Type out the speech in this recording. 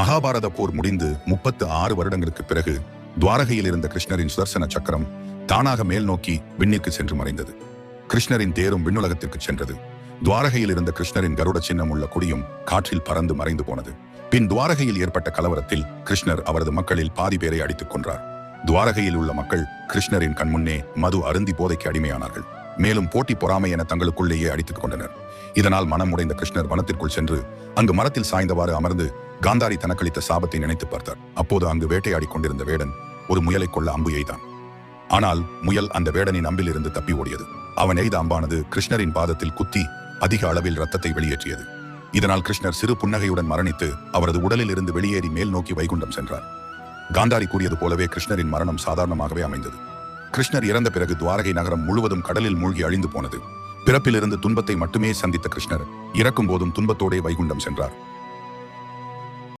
மகாபாரத போர் முடிந்து முப்பத்து ஆறு வருடங்களுக்கு பிறகு துவாரகையில் இருந்த கிருஷ்ணரின் சுதர்சன சக்கரம் தானாக மேல் நோக்கி விண்ணிற்கு சென்று மறைந்தது. கிருஷ்ணரின் தேரும் விண்ணுலகத்திற்கு சென்றது. துவாரகையில் இருந்த கிருஷ்ணரின் கருட சின்னம் உள்ள குடியும் காற்றில் பறந்து மறைந்து போனது. பின் துவாரகையில் ஏற்பட்ட கலவரத்தில் கிருஷ்ணர் அவரது மக்களில் பாதி பேரை அடித்துக் கொன்றார். துவாரகையில் உள்ள மக்கள் கிருஷ்ணரின் கண்முன்னே மது அருந்தி போதைக்கு அடிமையானார்கள். மேலும் போட்டி பொறாமை என தங்களுக்குள்ளேயே அடித்துக் கொண்டனர். இதனால் மனம் உடைந்த கிருஷ்ணர் வனத்திற்குள் சென்று அங்கு மரத்தில் சாய்ந்தவாறு அமர்ந்து காந்தாரி தனக்களித்த சாபத்தை நினைத்து பார்த்தார். அப்போது அங்கு வேட்டையாடிக் கொண்டிருந்த வேடன் ஒரு முயலை கொள்ள அம்பு எய்தான். ஆனால் முயல் அந்த வேடனின் அம்பில் இருந்து தப்பி ஓடியது. அவன் எய்த அம்பானது கிருஷ்ணரின் பாதத்தில் குத்தி அதிக அளவில் ரத்தத்தை வெளியேற்றியது. இதனால் கிருஷ்ணர் சிறு புன்னகையுடன் மரணித்து அவரது உடலில் இருந்து வெளியேறி மேல் நோக்கி வைகுண்டம் சென்றார். காந்தாரி கூறியது போலவே கிருஷ்ணரின் மரணம் சாதாரணமாகவே அமைந்தது. கிருஷ்ணர் இறந்த பிறகு துவாரகை நகரம் முழுவதும் கடலில் மூழ்கி அழிந்து போனது. பிறப்பிலிருந்து துன்பத்தை மட்டுமே சந்தித்த கிருஷ்ணர் இறக்கும் போதும் துன்பத்தோடே வைகுண்டம் சென்றார்.